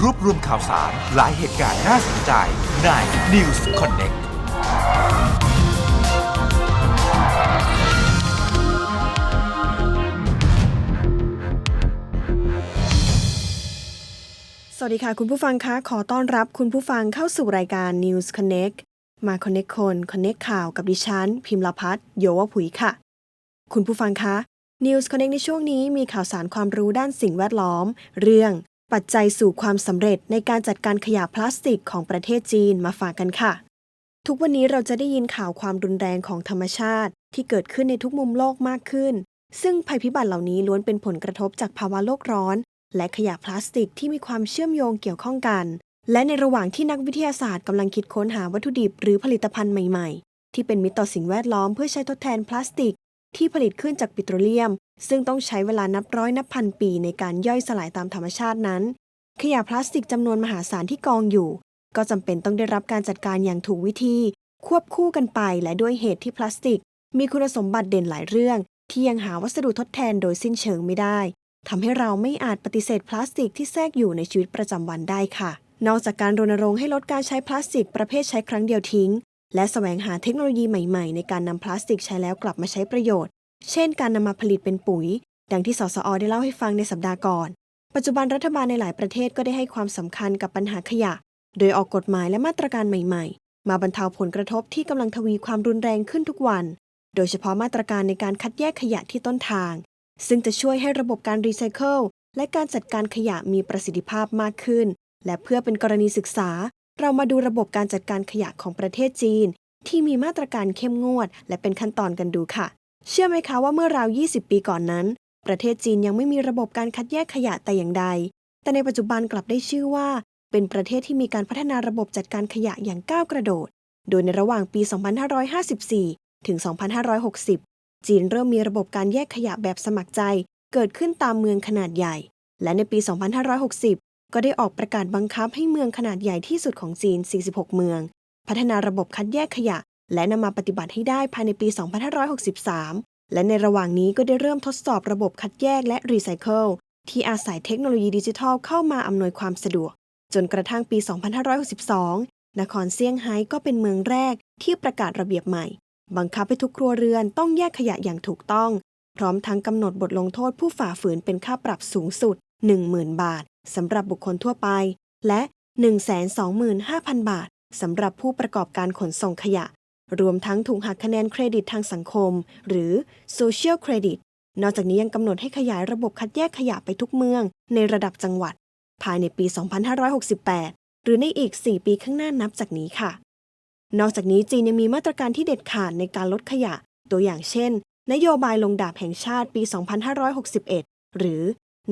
รวบรวมข่าวสารหลายเหตุการณ์น่าสนใจใน News Connect สวัสดีค่ะ คุณผู้ฟังคะขอต้อนรับคุณผู้ฟังเข้าสู่รายการ News Connect มา Connect คน Connect ข่าวกับดิฉัน พิมพ์ลพัฒโยวผุยค่ะ คุณผู้ฟังคะ News Connect ในช่วงนี้มีข่าวสารความรู้ด้านสิ่งแวดล้อม เรื่อง ปัจจัยสู่ความสำเร็จในการจัดการขยะพลาสติกของประเทศจีนมาฝากกันค่ะ ทุกวันนี้เราจะได้ยินข่าวความรุนแรงของธรรมชาติ ที่เกิดขึ้นในทุกมุมโลกมากขึ้น ซึ่งภัยพิบัติเหล่านี้ล้วนเป็นผลกระทบจากภาวะโลกร้อน และขยะพลาสติกที่มีความเชื่อมโยงเกี่ยวข้องกัน และในระหว่างที่นักวิทยาศาสตร์กำลังคิดค้นหาวัตถุดิบหรือผลิตภัณฑ์ใหม่ ๆ ที่เป็นมิตรต่อสิ่งแวดล้อมเพื่อใช้ทดแทนพลาสติก ที่ผลิตขึ้นจากปิโตรเลียม ซึ่งต้องใช้เวลานับร้อยนับพันปีในการย่อยสลายตามธรรมชาตินั้น ขยะพลาสติกจำนวนมหาศาลที่กองอยู่ ก็จำเป็นต้องได้รับการจัดการอย่างถูกวิธี ควบคู่กันไปและด้วยเหตุที่พลาสติก มีคุณสมบัติเด่นหลายเรื่อง ที่ยังหาวัสดุทดแทนโดยสิ้นเชิงไม่ได้ทำให้เราไม่อาจปฏิเสธพลาสติกที่แทรกอยู่ในชีวิตประจำวันได้ค่ะ นอกจากการรณรงค์ให้ลดการใช้พลาสติกประเภทใช้ครั้งเดียวทิ้ง และแสวงหาเทคโนโลยีใหม่ๆ ในการนำพลาสติกใช้แล้วกลับมาใช้ประโยชน์ เช่น การนำมาผลิตเป็นปุ๋ย ดังที่สสอได้เล่าให้ฟังในสัปดาห์ก่อน ปัจจุบันรัฐบาลในหลายประเทศก็ได้ให้ความสำคัญกับปัญหาขยะ โดยออกกฎหมายและมาตรการใหม่ๆ มาบรรเทาผลกระทบที่กำลังทวีความรุนแรงขึ้นทุกวัน โดยเฉพาะมาตรการในการคัดแยกขยะที่ต้นทาง ซึ่งจะช่วยให้ระบบการรีไซเคิลและการจัดการขยะมีประสิทธิภาพมากขึ้น และเพื่อเป็นกรณีศึกษา เรามาดูระบบการจัดการขยะของประเทศจีน ที่มีมาตรการเข้มงวด และเป็นขั้นตอนกันดูค่ะ เชื่อไหมคะว่าเมื่อราว 20 ปีก่อนนั้น ประเทศจีนยังไม่มีระบบการคัดแยกขยะแต่อย่างใด แต่ในปัจจุบันกลับได้ชื่อว่า เป็นประเทศที่มีการพัฒนาระบบจัดการขยะอย่างก้าวกระโดด โดยในระหว่างปี 2554 ถึง 2560 จีนเริ่มมีระบบการแยกขยะแบบสมัครใจ เกิดขึ้นตามเมืองขนาดใหญ่ และในปี 2560 ก็ได้ออกประกาศบังคับให้เมืองขนาดใหญ่ที่สุดของจีน 46 เมือง พัฒนาระบบคัดแยกขยะ และนำมาปฏิบัติให้ได้ภายในปี 2563 และในระหว่างนี้ก็ได้เริ่มทดสอบระบบคัดแยกและรีไซเคิลที่อาศัยเทคโนโลยีดิจิทัลเข้ามาอำนวยความสะดวก จนกระทั่งปี 2562 นครเซี่ยงไฮ้ก็เป็นเมืองแรกที่ประกาศระเบียบใหม่ บังคับให้ทุกครัวเรือนต้องแยกขยะอย่างถูกต้อง พร้อมทั้งกำหนดบทลงโทษผู้ฝ่าฝืนเป็นค่าปรับสูงสุด 10,000 บาท สำหรับบุคคลทั่วไป และ 125,000 บาทสำหรับผู้ประกอบการขนส่งขยะ รวมทั้งถูกหักคะแนนเครดิตทางสังคม หรือ Social Credit นอกจากนี้ยังกำหนดให้ขยายระบบคัดแยกขยะไปทุกเมือง ในระดับจังหวัด ภายในปี 2568 หรือในอีก 4 ปีข้างหน้านับจากนี้ค่ะ นอกจากนี้จีนยังมีมาตรการที่เด็ดขาดในการลดขยะ ตัวอย่างเช่น นโยบายลงดาบแห่งชาติปี 2561 หรือ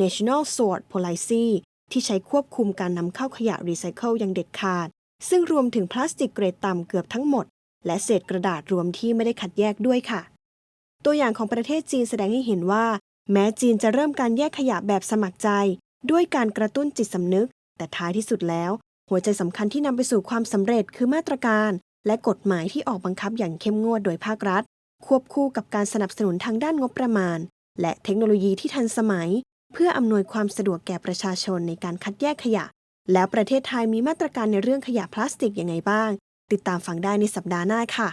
National Sword Policy ที่ใช้ควบคุมการนำเข้าขยะรีไซเคิลอย่างเด็ดขาด ซึ่งรวมถึงพลาสติกเกรดต่ำเกือบทั้งหมด และเศษกระดาษรวมที่ไม่ได้คัดแยกด้วยค่ะ ตัวอย่างของประเทศจีนแสดงให้เห็นว่า แม้จีนจะเริ่มการแยกขยะแบบสมัครใจ ด้วยการกระตุ้นจิตสำนึก แต่ท้ายที่สุดแล้ว หัวใจสำคัญที่นำไปสู่ความสำเร็จคือมาตรการ และกฎหมายที่ออกบังคับอย่างเข้มงวดโดยภาครัฐ ควบคู่กับการสนับสนุนทางด้านงบประมาณ และเทคโนโลยีที่ทันสมัย เพื่ออำนวยความสะดวกแก่ประชาชนในการคัดแยกขยะ แล้วประเทศไทยมีมาตรการในเรื่องขยะพลาสติกยังไงบ้าง ติดตามฟังได้ในสัปดาห์หน้าค่ะ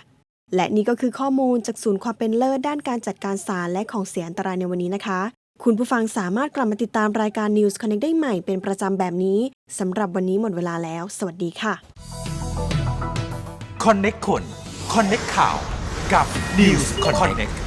และนี่ก็คือข้อมูลจากศูนย์ความเป็นเลิศด้านการจัดการสารและของเสียอันตรายในวันนี้นะคะ คุณผู้ฟังสามารถกลับมาติดตามรายการ News Connect ได้ใหม่เป็นประจำแบบนี้สำหรับวันนี้หมดเวลาแล้ว สวัสดีค่ะ Connect คน Connect ข่าวกับ News Connect